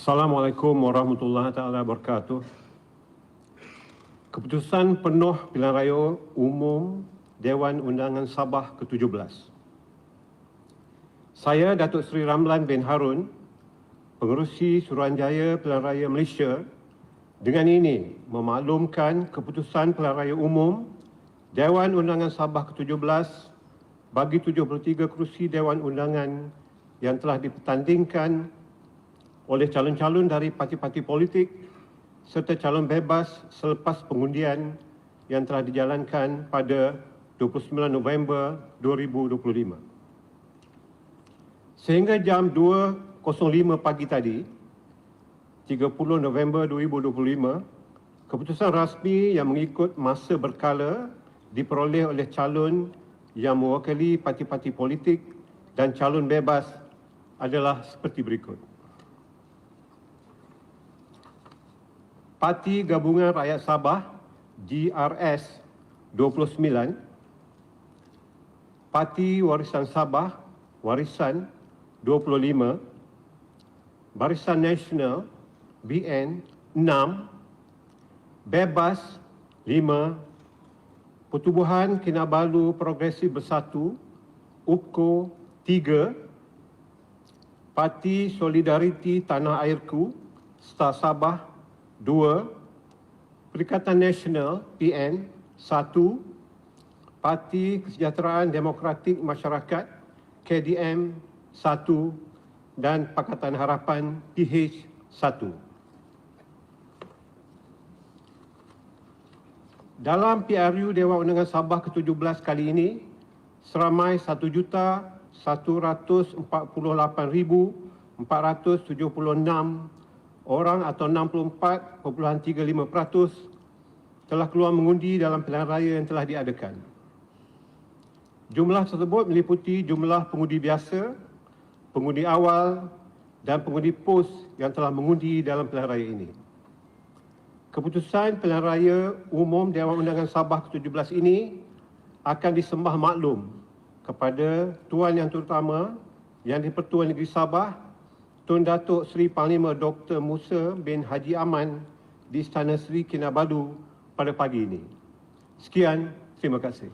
Assalamualaikum warahmatullahi taala wabarakatuh. Keputusan penuh pilihan raya umum Dewan Undangan Sabah ke-17. Saya Datuk Seri Ramlan bin Harun, pengerusi Suruhanjaya Pilihan Raya Malaysia dengan ini memaklumkan keputusan pilihan raya umum Dewan Undangan Sabah ke-17 bagi 73 kerusi Dewan Undangan yang telah dipertandingkan oleh calon-calon dari parti-parti politik serta calon bebas selepas pengundian yang telah dijalankan pada 29 November 2025. Sehingga jam 2.05 pagi tadi, 30 November 2025, keputusan rasmi yang mengikut masa berkala diperoleh oleh calon yang mewakili parti-parti politik dan calon bebas adalah seperti berikut. Parti Gabungan Rakyat Sabah GRS 29 Parti Warisan Sabah Warisan 25 Barisan Nasional BN 6 Bebas 5 Pertubuhan Kinabalu Progresif Bersatu UPKO 3 Parti Solidariti Tanah Airku Star Sabah 2 Perikatan Nasional PN 1 Parti Kesejahteraan Demokratik Masyarakat KDM 1 dan Pakatan Harapan PH 1. Dalam PRU Dewan Undangan Sabah ke-17 kali ini, seramai 1,148,476 orang atau 64.35% telah keluar mengundi dalam pilihan raya yang telah diadakan. Jumlah tersebut meliputi jumlah pengundi biasa, pengundi awal dan pengundi pos yang telah mengundi dalam pilihan raya ini. Keputusan pilihan raya umum Dewan Undangan Sabah ke-17 ini akan disembah maklum kepada Tuan Yang Terutama Yang di-Pertuan Negeri Sabah Tun Datuk Seri Panglima Dr. Musa bin Haji Aman di Istana Seri Kinabalu pada pagi ini. Sekian, terima kasih.